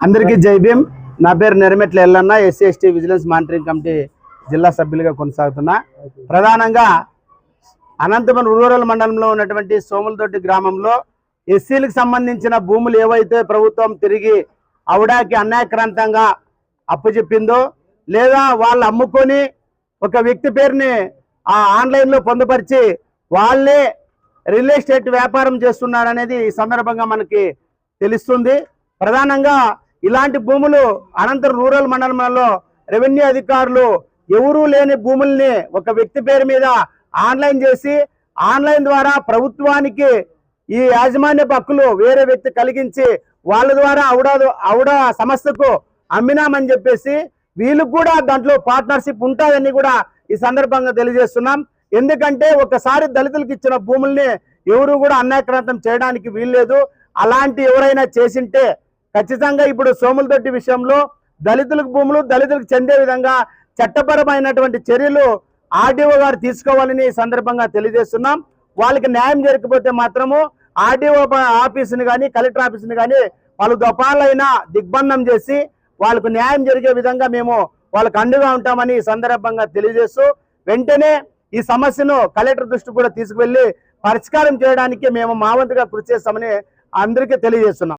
అందరికీ జై భీమ్. నా పేరు Neramatla Yellanna SC ST vigilance monitoring committee జిల్లా సభ్యులుగా కొనసాగుతున్నా. ప్రధానంగా అనంతపురం రూరల్ మండలంలో ఉన్నటువంటి సోములతోటి గ్రామంలో ఎస్సీలకు సంబంధించిన భూములు ఏవైతే ప్రభుత్వం తిరిగి అవడాకి అన్యాయక్రాంతంగా అప్పచెప్పిందో లేదా వాళ్ళు అమ్ముకొని ఒక వ్యక్తి పేరుని ఆ ఆన్లైన్లో పొందుపరిచి వాళ్ళే రియల్ ఎస్టేట్ వ్యాపారం చేస్తున్నారనేది ఈ సందర్భంగా మనకి తెలుస్తుంది. ప్రధానంగా ఇలాంటి భూములు అనంతరం రూరల్ మండలంలో రెవెన్యూ అధికారులు ఎవరూ లేని భూముల్ని ఒక వ్యక్తి పేరు మీద ఆన్లైన్ చేసి ఆన్లైన్ ద్వారా ప్రభుత్వానికి ఈ యాజమాన్య హక్కులు వేరే వ్యక్తి కలిగించి వాళ్ళ ద్వారా అవుడా అవుడా సంస్థకు అమ్మినామని చెప్పేసి వీళ్ళకు కూడా దాంట్లో పార్ట్నర్షిప్ ఉంటుందని కూడా ఈ సందర్భంగా తెలియజేస్తున్నాం. ఎందుకంటే ఒకసారి దళితులకు ఇచ్చిన భూముల్ని ఎవరు కూడా అన్యాక్రాంతం చేయడానికి వీల్లేదు. అలాంటి ఎవరైనా చేసింటే ఖచ్చితంగా ఇప్పుడు సోములదొడ్డి విషయంలో దళితులకు భూములు దళితులకు చెందే విధంగా చట్టపరమైనటువంటి చర్యలు ఆర్డీఓ గారు తీసుకోవాలని సందర్భంగా తెలియజేస్తున్నాం. వాళ్ళకి న్యాయం జరగకపోతే మాత్రము ఆర్డీఓ ఆఫీసుని కానీ కలెక్టర్ ఆఫీసుని కానీ వాళ్ళు దొపాలైన దిగ్బంధం చేసి వాళ్ళకు న్యాయం జరిగే విధంగా మేము వాళ్ళకు అండుగా ఉంటామని ఈ సందర్భంగా తెలియజేస్తూ వెంటనే ఈ సమస్యను కలెక్టర్ దృష్టికి కూడా తీసుకువెళ్ళి పరిష్కారం చేయడానికి మేము మా వంతుగా కృషి చేస్తామని అందరికీ తెలియజేస్తున్నాం.